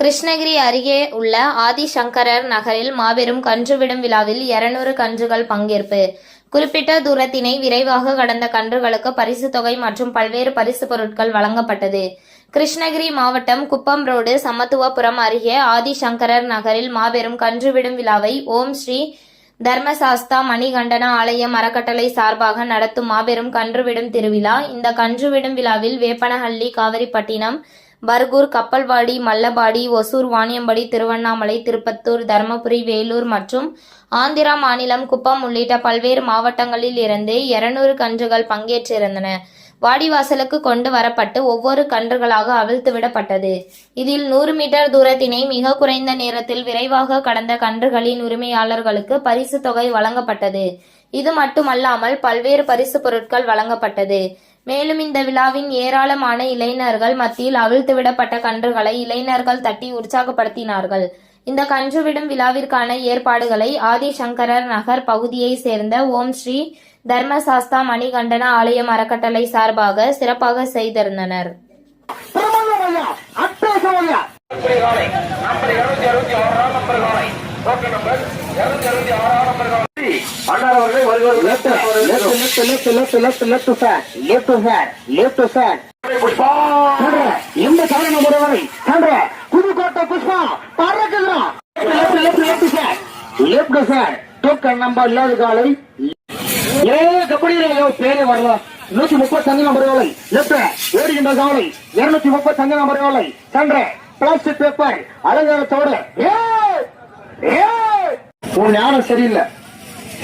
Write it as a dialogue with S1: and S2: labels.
S1: கிருஷ்ணகிரி அருகே உள்ள ஆதிசங்கரர் நகரில் மாபெரும் கன்றுவிடும் விழாவில் 200 கன்றுகள் பங்கேற்பு. குறிப்பிட்ட தூரத்தினை விரைவாக கடந்த கன்றுகளுக்கு பரிசு தொகை மற்றும் பல்வேறு பரிசு பொருட்கள் வழங்கப்பட்டது. கிருஷ்ணகிரி மாவட்டம் குப்பம் ரோடு சமத்துவபுரம் அருகே ஆதிசங்கரர் நகரில் மாபெரும் கன்றுவிடும் விழாவை ஓம் ஸ்ரீ தர்மசாஸ்தா மணிகண்டன ஆலயம் அறக்கட்டளை சார்பாக நடத்தும் மாபெரும் கன்றுவிடும் திருவிழா. இந்த கன்றுவிடும் விழாவில் வேப்பனஹள்ளி காவிரிப்பட்டினம் பர்கூர் கப்பல்வாடி மல்லபாடி ஒசூர் வாணியம்படி திருவண்ணாமலை திருப்பத்தூர் தருமபுரி வேலூர் மற்றும் ஆந்திரா மாநிலம் குப்பம் உள்ளிட்ட பல்வேறு மாவட்டங்களில் இருந்து 200 கன்றுகள் பங்கேற்றிருந்தன. வாடிவாசலுக்கு கொண்டு வரப்பட்டு ஒவ்வொரு கன்றுகளாக அவிழ்த்து விடப்பட்டது. இதில் நூறு மீட்டர் தூரத்தினை மிக குறைந்த நேரத்தில் விரைவாக கடந்த கன்றுகளின் உரிமையாளர்களுக்கு பரிசு தொகை வழங்கப்பட்டது. இது மட்டுமல்லாமல் பல்வேறு பரிசு பொருட்கள் வழங்கப்பட்டது. மேலும் இந்த விழாவின் ஏராளமான இளைஞர்கள் மத்தியில் அவிழ்த்து விடப்பட்ட கன்றுகளை இளைஞர்கள் தட்டி உற்சாகப்படுத்தினார்கள் இந்த கன்றுவிடும் விழாவிற்கான ஏற்பாடுகளை ஆதிசங்கரர் நகர் பகுதியை சேர்ந்த ஓம் ஸ்ரீ தர்மசாஸ்தா மணிகண்டன ஆலயம் அறக்கட்டளை சார்பாக சிறப்பாக செய்திருந்தனர்
S2: நம்பர் இருநூத்தி அறுபத்தி ஆறாம் நம்பர் அண்ணார் அவர்கள் வருகிறது
S3: left left left left left sir left sir left sir
S2: Pushpa
S3: எந்த சாதன முறை வரை சான்ற Pudukkottai Pushpa பறக்குகிறான் left left left sir left sir token number இல்லாத காலை ஏ கபடியில பேரே வரலாம் நூத்தி முப்பத்தஞ்சு நம்பர் வேலை லெப்ட் ஓடுகின்ற காலை இருநூத்தி முப்பத்தஞ்சு நம்பர் வேலை சென்ற பிளாஸ்டிக் பேப்பர் அலங்காரத்தோடு! உன் ஞானம் சரியில்லை